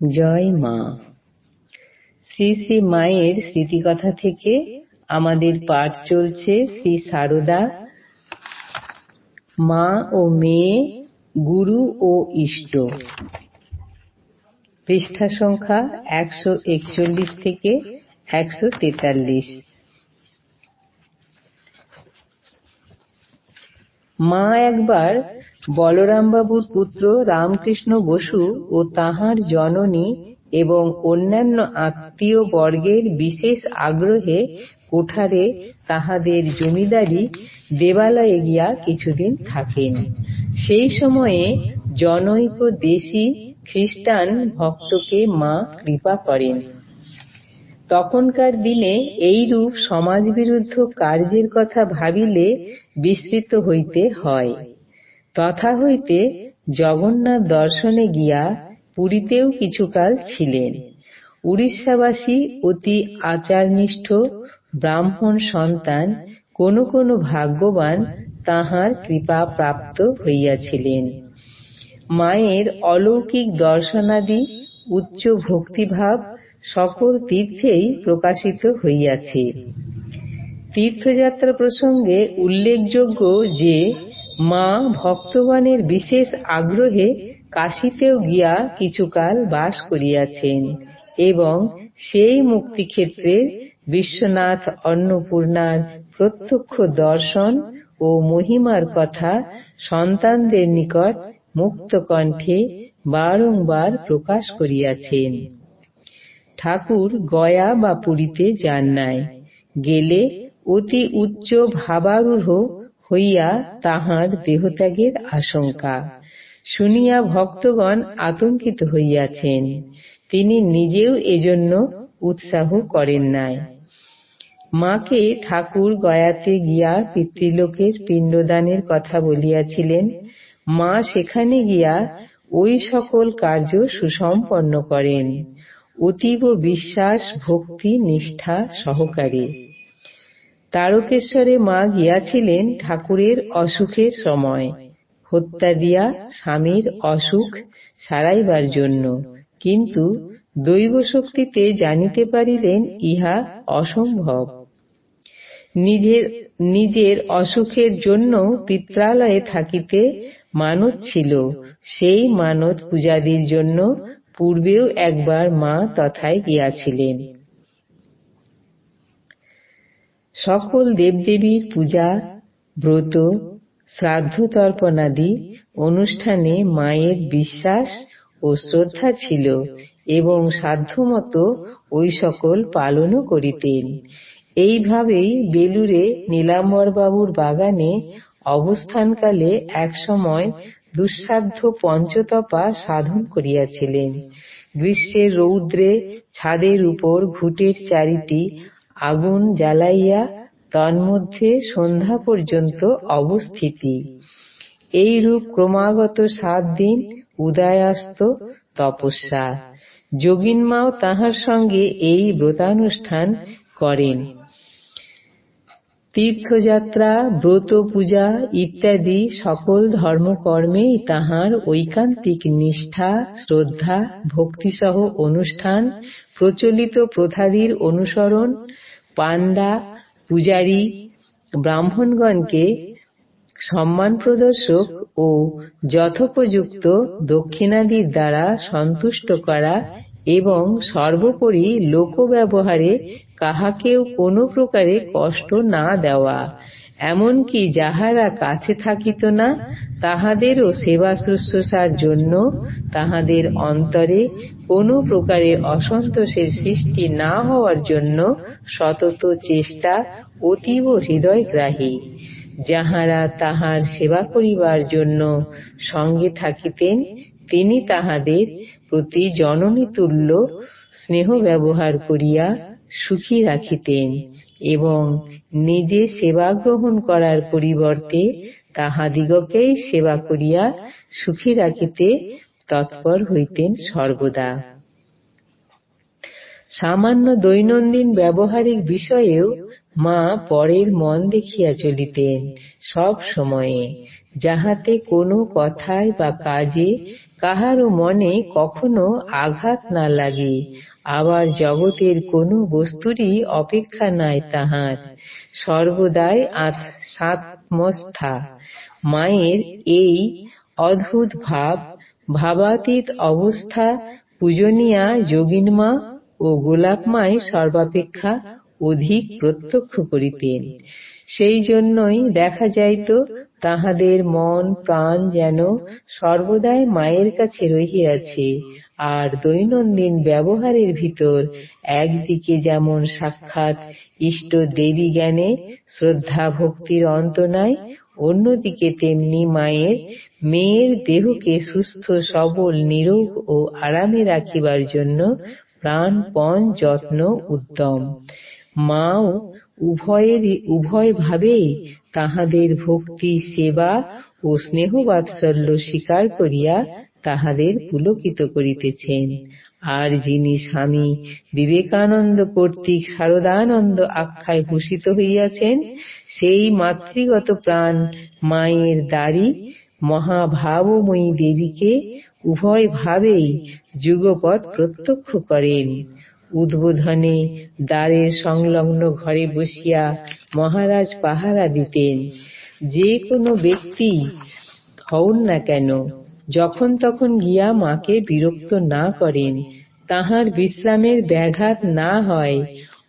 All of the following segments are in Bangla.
জয় মা। শ্রী শ্রী মায়ের স্মৃতিকথা থেকে আমাদের পাঠ চলছে শ্রী সারদা। মা ও মেয়ে, গুরু ও ইষ্ট। পৃষ্ঠা সংখ্যা একশো একচল্লিশ থেকে একশো তেতাল্লিশ। মা একবার বলরামবাবুর পুত্র রামকৃষ্ণ বসু ও তাহার জননী এবং অন্যান্য আত্মীয় বর্গের বিশেষ আগ্রহে কোঠারে তাহাদের জমিদারি দেবালয়ে গিয়া কিছুদিন থাকেন। সেই সময়ে জনৈক দেশি খ্রিস্টান ভক্তকে মা কৃপা করেন। তখনকার দিনে এইরূপ সমাজবিরুদ্ধ কার্যের কথা ভাবিলে বিস্মৃত হইতে হয়। তথা হইতে জগন্নাথ দর্শনে গিয়া পুরীতেও কিছুকাল ছিলেন। উড়িষ্যাবাসী অতি আচারনিষ্ঠ ব্রাহ্মণ সন্তান, কোন কোন ভাগ্যবান তাহার কৃপা প্রাপ্ত হইয়াছিলেন। মায়ের অলৌকিক দর্শনাদি, উচ্চ ভক্তিভাব সকল তীর্থেই প্রকাশিত হইয়াছে। তীর্থযাত্রা প্রসঙ্গে উল্লেখযোগ্য যে মা ভক্তগণের বিশেষ আগ্রহে কাশীতেও গিয়া কিছুকাল বাস করিয়াছেন এবং সেই মুক্তিক্ষেত্রের বিশ্বনাথ অন্নপূর্ণার প্রত্যক্ষ দর্শন ও মহিমার কথা সন্তানদের নিকট মুক্ত কণ্ঠে বারংবার প্রকাশ করিয়াছেন। ঠাকুর গয়া বা পুরীতে যান নাই। গেলে অতি উচ্চ ভাবারূঢ় হইয়া তাহার দেহত্যাগের আশঙ্কা। শুনিয়া ভক্তগণ আতঙ্কিত হইয়াছেন। তিনি নিজেও এজন্য উৎসাহ করেন নাই। মাকে ঠাকুর গয়াতে গিয়া পিতৃলোকের পিণ্ডদানের কথা বলিয়াছিলেন, মা সেখানে গিয়া ওই সকল কার্য সুসম্পন্ন করেন। অতীব বিশ্বাস, ভক্তি, নিষ্ঠা সহকারে। তারকেশ্বরে মা গিয়াছিলেন ঠাকুরের অসুখের সময়। হত্যা দিয়া স্বামীর অসুখ সারাইবার জন্য। কিন্তু দৈব শক্তিতে জানিতে পারিলেন ইহা অসম্ভব। নিজের নিজের অসুখের জন্য পিত্রালয়ে থাকিতে মানত ছিল। সেই মানত পূজাদির জন্য পূর্বেও একবার মা তথায় গিয়াছিলেন। সকল দেবদেবীর পূজা, ব্রত শ্রাদ্ধ তর্পণাদি অনুষ্ঠানে মায়ের বিশ্বাস ও শ্রদ্ধা ছিল এবং সাধ্যমতো ওই সকল পালনও করিতেন। এইভাবেই বেলুরে নীলাম্বরবাবুর বাগানে অবস্থানকালে একসময় দুঃসাধ্য পঞ্চতপা সাধন করিয়াছিলেন। গ্রীষ্মের রৌদ্রে ছাদের উপর ঘুটের চারিটি আগুন জ্বালাইয়া তন্মধ্যে সন্ধ্যা পর্যন্ত অবস্থিতি। এইরূপ ক্রমাগত সাত দিন উদয়াস্ত তপস্যা। যোগিনমাও তাহার সঙ্গে এই ব্রতানুষ্ঠান করেন। তীর্থযাত্রা ব্রত পূজা ইত্যাদি সকল ধর্মকর্মেই তাহার ঐকান্তিক নিষ্ঠা, শ্রদ্ধা, ভক্তিসহ অনুষ্ঠান, প্রচলিত প্রথাদির অনুসরণ, পাণ্ডা, পূজারী, ব্রাহ্মণগণকে সম্মান প্রদর্শক ও যথোপযুক্ত দক্ষিণাদির দ্বারা সন্তুষ্ট করা এবং সর্বোপরি লোক ব্যবহারে কাহাকেও কোনো প্রকারে কষ্ট না দেওয়া। এমনকি যাহারা কাছে থাকিত না, তাহাদেরও সেবা শুশ্রূষার জন্য তাহাদের অন্তরে কোনো প্রকারে অসন্তোষের সৃষ্টি না হওয়ার জন্য সতত চেষ্টা অতীব হৃদয়গ্রাহী। যাহারা তাহার সেবা করিবার জন্য সঙ্গে থাকিতেন, তিনি তাহাদের প্রতি জননী তুল্য স্নেহ ব্যবহার করিয়া সুখী রাখিতেন এবং নিজে সেবা গ্রহণ করার পরিবর্তে তাহাদিগকেই সেবা করিয়া সুখী রাখিতে তৎপর হইতেন সর্বদা। সামান্য দৈনন্দিন ব্যবহারিক বিষয়েও মা পরের মন দেখিয়া চলিতেন সব সময়ে, যাহাতে কোনো কথায় বা কাজে কাহারও মনে কখনো আঘাত না লাগে, আবার জগতের কোনো বস্তুরই অপেক্ষা নাই তাহার। সর্বদাই সাত্মস্থা। মায়ের এই অদ্ভুত ভাব, ভাবাতীত অবস্থা পূজনীয়া যোগিনমা ও গোলাপমাই সর্বাপেক্ষা অধিক প্রত্যক্ষ করিতেন। সেই জন্যই দেখা যাইত তাহাদের মন, প্রাণ যেন সর্বদাই মায়ের কাছে রহিয়াছে, আর দৈনন্দিন ব্যবহারের ভিতর একদিকে যেমন সাক্ষাৎ ইষ্ট দেবী জ্ঞানে শ্রদ্ধা ভক্তির অন্ত নাই, অন্যদিকে তেমনি মায়ের, মেয়ের দেহকে সুস্থ, সবল, নিরোগ ও আরামে রাখিবার জন্য প্রাণপণ, যত্ন উদ্যম মাও উভয়ের উভয় ভাবেই তাহাদের ভক্তি, সেবা ও স্নেহ বাৎসল্য স্বীকার করিয়া তাহাদের পুলকিত করিতেছেন। আর যিনি স্বামী বিবেকানন্দ কর্তৃক শারদানন্দ আখ্যায় ভূষিত হইয়াছেন, সেই মাতৃগত প্রাণ মায়ের দাড়ি মহাভাবময়ী দেবীকে উভয় ভাবেই যুগপৎ প্রত্যক্ষ করেন। উদ্বোধনে দ্বারের সংলগ্ন ঘরে বসিয়া মহারাজ পাহারা দিতেন। যে কোনো ব্যক্তি হউন না কেন, যখন তখন গিয়া মাকে বিরক্ত না করেন, তাহার বিশ্রামের ব্যাঘাত না হয়,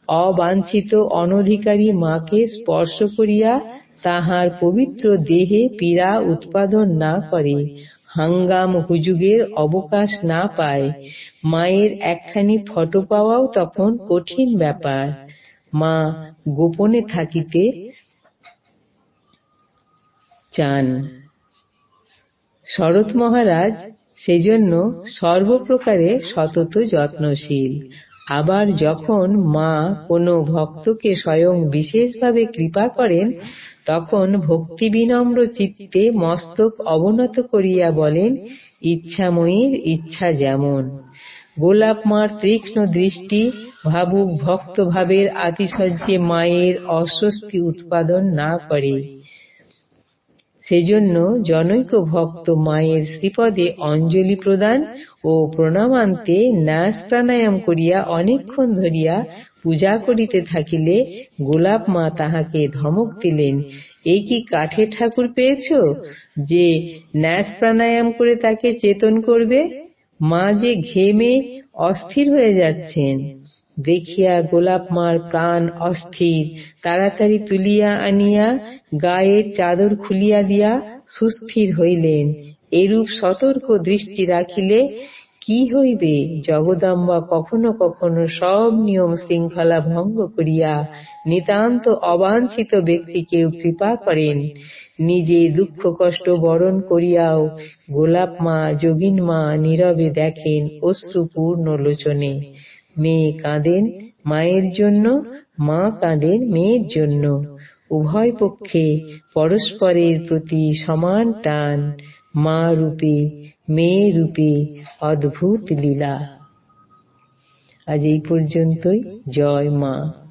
অবাঞ্ছিত অনধিকারী মাকে স্পর্শ করিয়া তাহার পবিত্র দেহে পীড়া উৎপাদন না করে। হাঙ্গাম হুজুগের অবকাশ না পায়। মায়ের একখানি ফটো পাওয়াও তখন কঠিন ব্যাপার। মা গোপনে থাকিতে চান। শরৎ মহারাজ সেজন্য সর্বপ্রকারে সতত যত্নশীল। আবার যখন মা কোনো ভক্তকে স্বয়ং বিশেষভাবে কৃপা করেন তখন ভক্তি বিনম্র চিত্তে মস্তক অবনত করিয়া বলেন, ইচ্ছাময়ীর ইচ্ছা যেমন। গোলাপ মার তীক্ষ্ণ দৃষ্টি ভাবুক ভক্তভাবের আতিশয্যে মায়ের অস্বস্তি উৎপাদন না করে। সেজন্য জনৈক ভক্ত মায়ের শ্রীপদে অঞ্জলি প্রদান ও প্রণামান্তে ন্যাস প্রাণায়াম করিয়া অনেকক্ষণ ধরিয়া পূজা করিতে থাকিলে গোলাপ মা তাহাকে ধমক দিলেন এই কি কাঠের ঠাকুর পেয়েছ? যে ন্যাস প্রাণায়াম করে তাকে চেতন করবে? মা যে ঘেমে অস্থির হয়ে যাচ্ছেন। দেখিয়া গোলাপ মার প্রাণ অস্থির। তাড়াতাড়ি তুলিয়া আনিয়া গায়ের চাদর খুলিয়া দিয়া সুস্থির হইলেন। এরূপ সতর্ক দৃষ্টি রাখিলে কি হইবে? জগদম্বা কখনো কখনো সব নিয়ম শৃঙ্খলা ভঙ্গ করিয়া নিতান্ত অবাঞ্ছিত ব্যক্তিকেও কৃপা করেন। নিজে দুঃখ কষ্ট বরণ করিয়াও গোলাপ মা যোগিন মা নীরবে দেখেন অশ্রুপূর্ণ লোচনে। মেয়ে কাঁদেন মায়ের জন্য, মা কাঁদেন মেয়ের জন্য। উভয় পক্ষে পরস্পরের প্রতি সমান টান, মা রূপে, মেয়ে রূপে অদ্ভুত লীলা। আজ এই পর্যন্তই। জয় মা।